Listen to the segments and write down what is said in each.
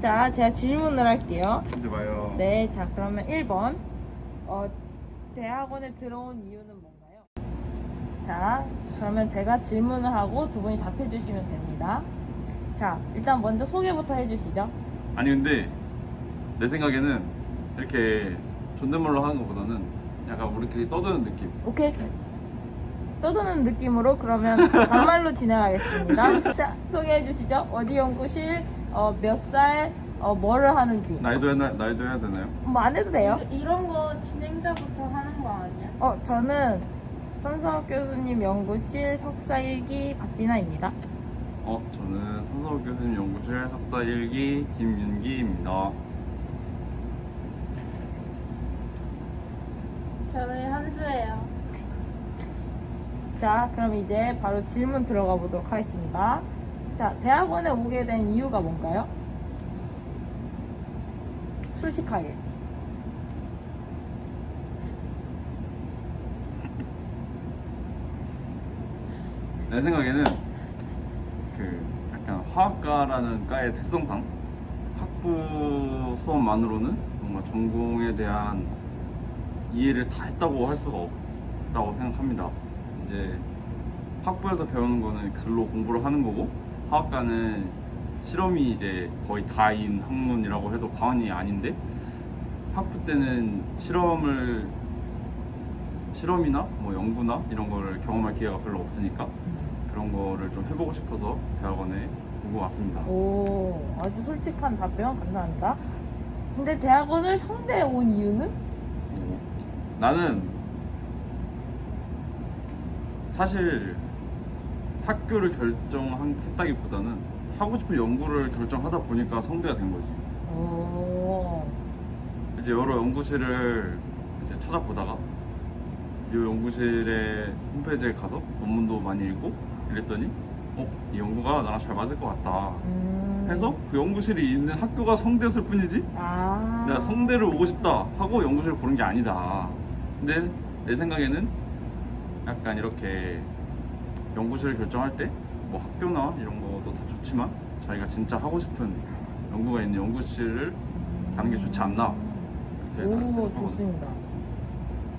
자, 제가 질문을 할게요. 이제 봐요. 네, 자, 그러면 1번. 어, 대학원에 들어온 이유는 뭔가요? 자, 그러면 제가 질문을 하고 두 분이 답해 주시면 됩니다. 자, 일단 먼저 소개부터 해 주시죠. 아니 근데 내 생각에는 이렇게 존댓말로 하는 것보다는 약간 우리끼리 떠드는 느낌. 오케이. 떠드는 느낌으로 그러면 반말로 진행하겠습니다. 자, 소개해 주시죠. 어디 연구실, 어, 몇 살, 어, 뭐를 하는지. 나이도 해나, 나이도 해야 되나요? 뭐 안 해도 돼요. 이- 이런 거 진행자부터 하는 거 아니야? 어, 저는 손석학 교수님 연구실 석사 1기 박진아입니다. 어, 저는 손석욱 교수님 연구실 석사 1기 김윤기입니다. 저는 현수예요. 자, 그럼 이제 바로 질문 들어가 보도록 하겠습니다. 자, 대학원에 오게 된 이유가 뭔가요? 솔직하게. 내 생각에는 그 약간 화학과라는 과의 특성상 학부 수업만으로는 뭔가 전공에 대한 이해를 다 했다고 할 수가 없다고 생각합니다. 이제 학부에서 배우는 거는 글로 공부를 하는 거고 화학과는 실험이 이제 거의 다인 학문이라고 해도 과언이 아닌데 학부 때는 실험을 실험이나 뭐 연구나 이런 거를 경험할 기회가 별로 없으니까 그런 거를 좀 해보고 싶어서 대학원에 오고 왔습니다. 오, 아주 솔직한 답변 감사합니다. 근데 대학원을 성대에 온 이유는? 어, 나는 사실 학교를 결정했다기보다는 하고 싶은 연구를 결정하다 보니까 성대가 된 거지. 오, 이제 여러 연구실을 이제 찾아보다가 이 연구실의 홈페이지에 가서 논문도 많이 읽고 이랬더니 어? 이 연구가 나랑 잘 맞을 것 같다 음. 해서 그 연구실이 있는 학교가 성대였을 뿐이지 아. 내가 성대를 오고 싶다 하고 연구실을 고른 게 아니다 근데 내 생각에는 약간 이렇게 연구실 결정할 때 뭐 학교나 이런 것도 다 좋지만 자기가 진짜 하고 싶은 연구가 있는 연구실을 가는 게 좋지 않나 이렇게 오. 좋습니다.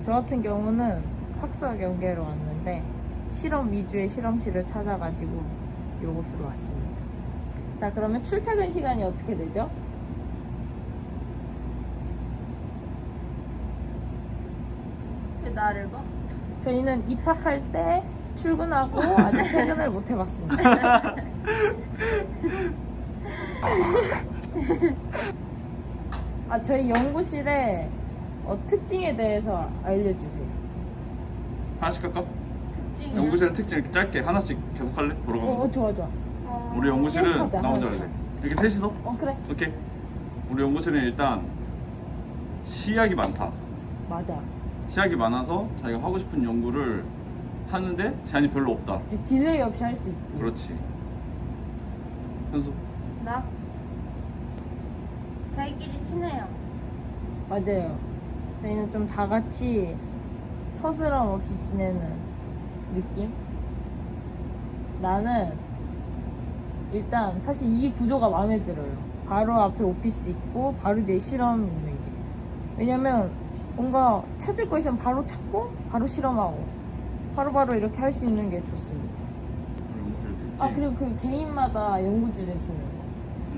저 같은 경우는 학사 경계로 왔는데 실험 위주의 실험실을 찾아가지고 이곳으로 왔습니다. 자, 그러면 출퇴근 시간이 어떻게 되죠? 왜 나를 봐? 저희는 입학할 때 출근하고 아직 퇴근을 못 해봤습니다. 아, 저희 연구실의 어, 특징에 대해서 알려주세요. 하나씩 할까? 특징이야? 연구실의 특징 이렇게 짧게 하나씩 계속 할래? 돌아가면서 어, 어 좋아, 좋아. 어, 우리 연구실은 하자, 나 혼자 하자. 할래 이렇게 셋이서? 어, 그래. 오케이 우리 연구실은 일단 시약이 많다 맞아. 시약이 많아서 자기가 하고 싶은 연구를 하는데 제한이 별로 없다 이제 딜레이 없이 할 수 있지. 그렇지 현수 나? 저희끼리 친해요. 맞아요. 저희는 좀 다 같이 서스럼 없이 지내는 느낌? 나는 일단 사실 이 구조가 마음에 들어요. 바로 앞에 오피스 있고 바로 뒤에 실험 있는 게. 왜냐면 뭔가 찾을 거 있으면 바로 찾고 바로 실험하고 바로바로 이렇게 할 수 있는 게 좋습니다. 우리 연구실 특징 아 그리고 그 개인마다 연구 주제 주는 거. 음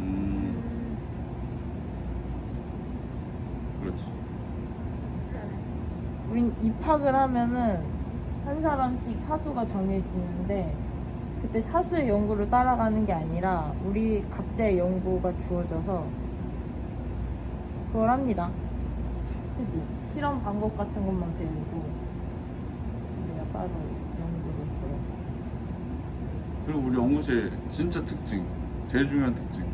음, 그렇지 우린 입학을 하면은 한 사람씩 사수가 정해지는데 그때 사수의 연구를 따라가는 게 아니라 우리 각자의 연구가 주어져서 그걸 합니다. 그지? 실험 방법 같은 것만 배우고 따로 연구를 했고요. 그리고 우리 연구실 진짜 특징 제일 중요한 특징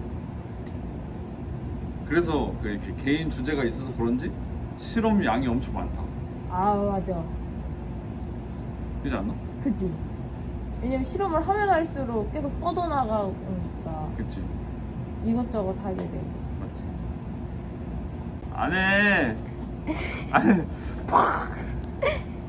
그래서 그 이렇게 개인 주제가 있어서 그런지 실험 양이 엄청 많다 아 맞아. 그지 않나? 그지? 왜냐면 실험을 하면 할수록 계속 뻗어나가니까 그치 이것저것 하게 되고. 맞지 안 해 안 해